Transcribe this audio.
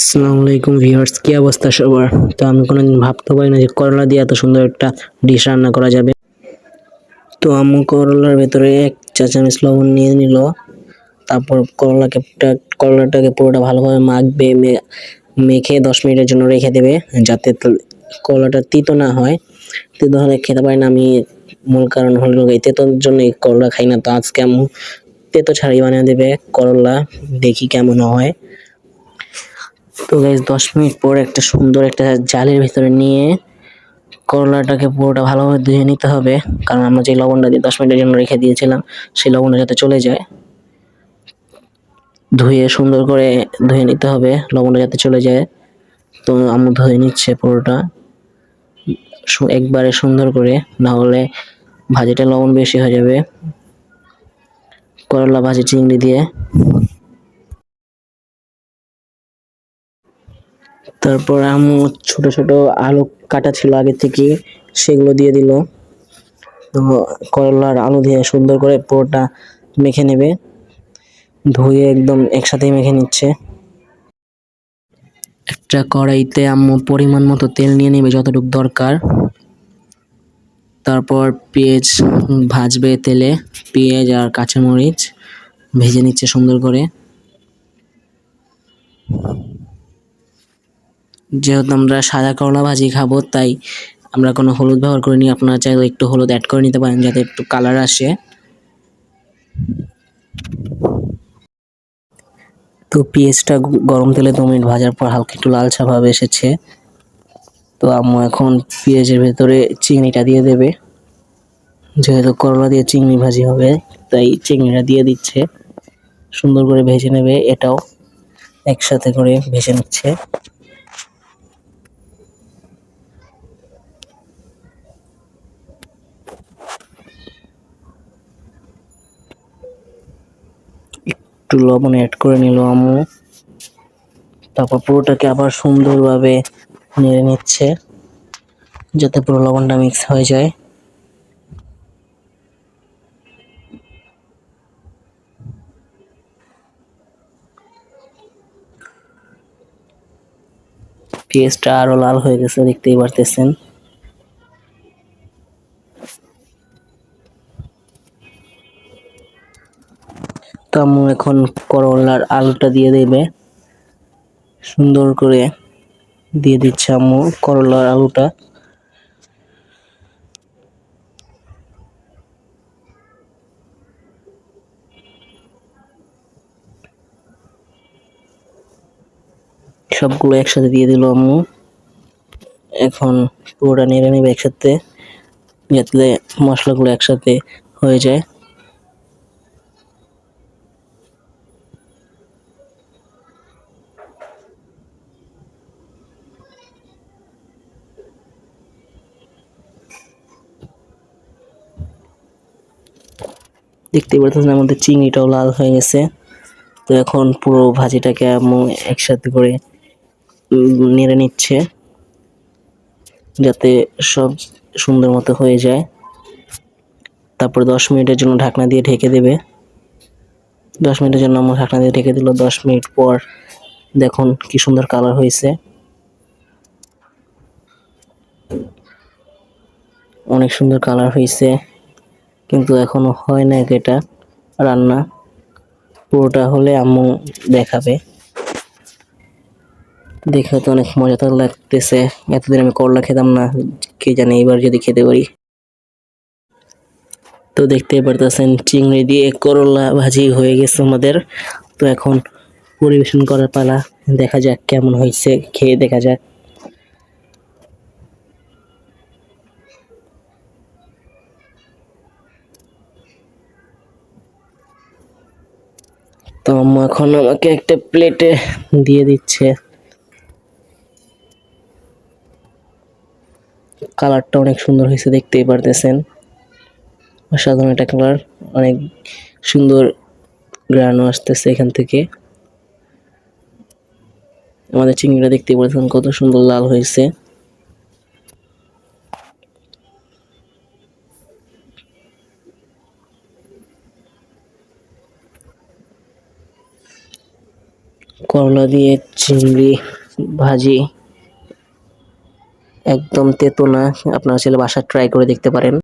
আসসালামু আলাইকুম ভিউয়ার্স, কি অবস্থা সবার? তো আমি কোনোদিন ভাবতে পারি না যে করলা দিয়ে এত সুন্দর একটা ডিশ রান্না করা যাবে। তো আম্মু করলার ভেতরে এক চা চামচ লবণ নিয়ে নিল। তারপর করলাকে করলাটাকে পুরোটা ভালোভাবে মাখবে মেখে দশ মিনিটের জন্য রেখে দেবে, যাতে করলাটা তিতো না হয়। তিতো হলে খেতে পারি না, আমি মূল কারণ হলো এই তেতোর জন্য করলা খাই না, তো আজকে আম্মু তেতো ছাড়াই বানিয়ে দেবে করলা, দেখি কেমন হয়। তো গাইজ দশ মিনিট পর একটা সুন্দর একটা জালের ভিতরে নিয়ে করলাটাকে পুরোটা ভালোভাবে ধুয়ে নিতে হবে। কারণ আমরা যে লবণটা দিয়ে দশ মিনিটের জন্য রেখে দিয়েছিলাম, সেই লবণটা যাতে চলে যায়। ধুয়ে সুন্দর করে ধুয়ে নিতে হবে, লবণটা যাতে চলে যায়। তো আমি ধুয়ে নিচ্ছে পুরোটা। একবারে সুন্দর করে, না হলে ভাজিটা লবণ বেশি হয়ে যাবে। করলা ভাজি চিংড়ি দিয়ে। তারপর আম্মু ছোট ছোট আলু কাটা ছিল আগে থেকে, সেগুলো দিয়ে দিল। তো করলার আলু দিয়ে সুন্দর করে পুরোটা মেখে নেবে। ধুয়ে একদম একসাথেই মেখে নিচ্ছে। একটা কড়াইতে আম্মু পরিমাণ মতো তেল নিয়ে নেবে যতটুকু দরকার। তারপর পেঁয়াজ ভাজবে তেলে, পেঁয়াজ আর কাঁচামরিচ ভেজে নিচ্ছে সুন্দর করে। যেহেতু আমরা সাদা করলা ভাজি খাব, তাই আমরা কোনো হলুদ ব্যবহার করিনি। আপনারা চাইলে একটু হলুদ অ্যাড করে নিতে পারেন যাতে একটু কালার আসে। তো পেঁয়াজটা গরম তেলে দু মিনিট ভাজার পর হালকা একটু লালচা ভাব এসেছে। তো আম্মু এখন পেঁয়াজের ভেতরে চিংড়িটা দিয়ে দেবে। যেহেতু করলা দিয়ে চিংড়ি ভাজি হবে, তাই চিংড়িটা দিয়ে দিচ্ছে। সুন্দর করে ভেজে নেবে, এটাও একসাথে করে ভেজে নিচ্ছে। একটু লবণ অ্যাড করে নিল আম্মু। তারপর পুরোটাকে আবার সুন্দরভাবে নেড়ে নিচ্ছে, যাতে পুরো লবণটা মিক্স হয়ে যায়। পেঁয়াজটা আরও লাল হয়ে গেছে, দেখতেই পারতেছেন। আম্মু এখন করলার আলুটা দিয়ে দেবে। সুন্দর করে দিয়ে দিচ্ছে আম্মু করলার আলুটা। সবগুলো একসাথে দিয়ে দিল আম্মু। এখন পুরোটা নেড়ে নেবে একসাথে, যাতে মশলাগুলো একসাথে হয়ে যায়। দেখতেই পারতেছেন আমাদের চিংড়িটাও লাল হয়ে গেছে। তো এখন পুরো ভাজিটাকে আম্মু একসাথে করে নেড়ে নিচ্ছে, যাতে সব সুন্দর মতো হয়ে যায়। তারপর দশ মিনিটের জন্য ঢাকনা দিয়ে ঢেকে দেবে। দশ মিনিটের জন্য আম্মু ঢাকনা দিয়ে ঢেকে দিল। দশ মিনিট পর দেখুন কি সুন্দর কালার হয়েছে। অনেক সুন্দর কালার হয়েছে। কিন্তু এখনও হয় না এটা রান্না। পুরোটা হলে আম্মু দেখাবে। দেখে তো অনেক মজা তো লাগতেছে। এতদিন আমি করলা খেতাম না, কে জানে এবার যদি খেতে পারি। তো দেখতেই পারতেছেন, চিংড়ি দিয়ে করলা ভাজি হয়ে গেছে আমাদের। তো এখন পরিবেশন করার পালা, দেখা যাক কেমন হয়েছে, খেয়ে দেখা যাক। তো আম্মু এখন আমাকে একটা প্লেটে দিয়ে দিচ্ছে। কালারটা অনেক সুন্দর হয়েছে, দেখতেই পারতেছেন। অসাধারণ একটা কালার, অনেক সুন্দর গ্রানও আসতেছে এখান থেকে। আমাদের চিংড়িটা দেখতেই পারতেছেন কত সুন্দর লাল হয়েছে। করলা দিয়ে চিংড়ি ভাজি একদম তেতো না। আপনারা চাইলে বাসায় ট্রাই করে দেখতে পারেন।